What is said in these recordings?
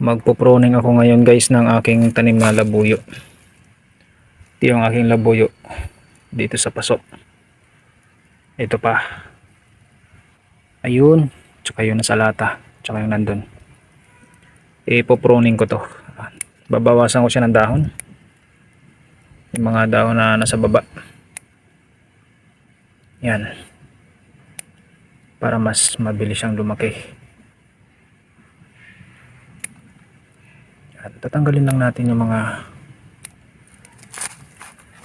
magpo-proning ako ngayon guys ng aking tanim na labuyo. Ito yung aking labuyo dito sa pasok ito pa. Ayun. Tsaka yun nasa lata. Tsaka yung nandun. Ipo-proning ko to. Babawasan ko siya ng dahon. Yung mga dahon na nasa baba. Yan. Para mas mabilis siyang lumaki tatanggalin lang natin yung mga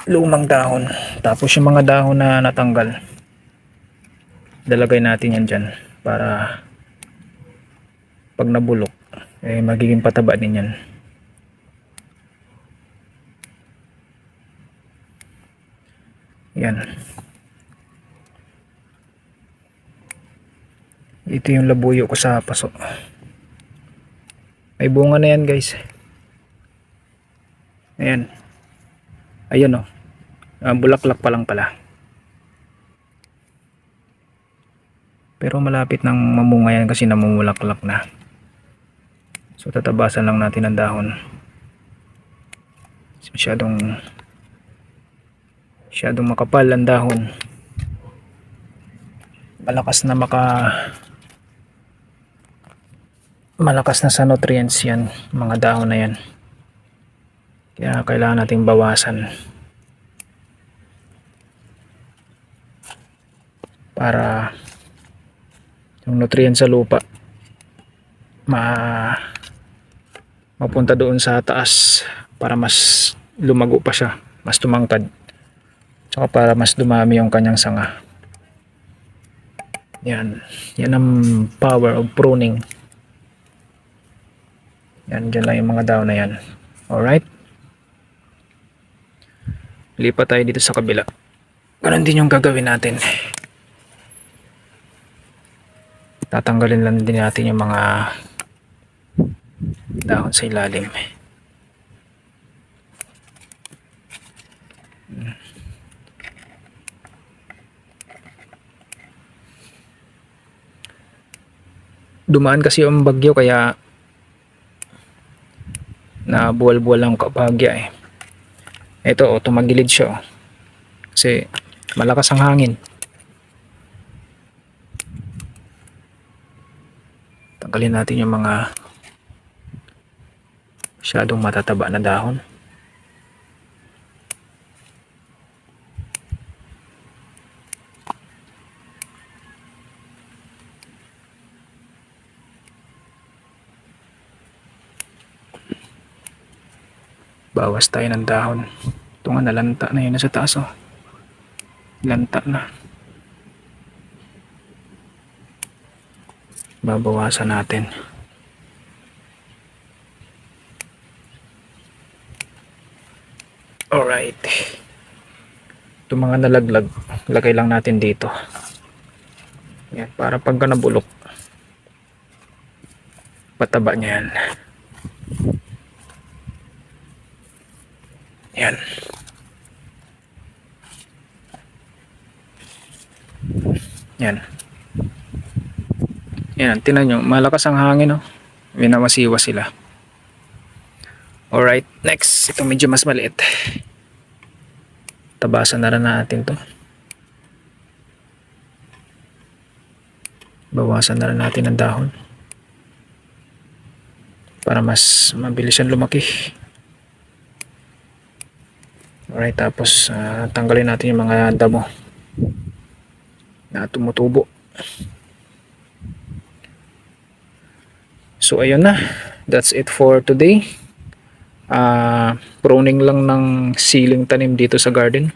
lumang dahon. Tapos yung mga dahon na natanggal, dalagay natin yan dyan para pag nabulok, eh magiging pataba din yan. Yan. Ito yung labuyo ko sa paso. May bunga na yan guys. Ayan. Ayun o. Oh. Ah, bulaklak pa lang pala. Pero malapit nang mamunga kasi namumulaklak na. So tatabasan lang natin ang dahon. Masyadong masyadong makapal ang dahon. Malakas na maka malakas na sa nutrients yan mga dahon na yan kaya kailangan nating bawasan para yung nutrients sa lupa ma mapunta doon sa taas para mas lumago pa siya mas tumangkad tsaka para mas dumami yung kanyang sanga yan yan ang power of pruning yan, dyan lang yung mga daw na yan. Alright? Lipat tayo dito sa kabila. Ganun din yung gagawin natin. Tatanggalin lang din natin yung mga dahon sa ilalim. Dumaan kasi yung bagyo kaya na buwal-buwal lang kabagya eh. Ito, oh, tumagilid siya. Oh. Kasi malakas ang hangin. Tanggalin natin yung mga masyadong matataba na dahon. Bawas tayo ng dahon. Ito nga nalanta na yun nasa taas oh. Lanta na. Babawasan natin. Alright. Ito mga nalaglag, lagay lang natin dito. Yan, para pagka nabulok, pataba niya yan. Yan. Yan. Yan, tinan nyo, malakas ang hangin, no? Minamasiwa sila. Alright, next. Ito medyo mas maliit. Tabasan na rin natin to. Bawasan na rin natin ang dahon. Para mas mabilis yan lumaki. Alright, tapos uh, tanggalin natin yung mga damo na tumutubo. So, ayun na. That's it for today. Uh, pruning lang ng siling tanim dito sa garden.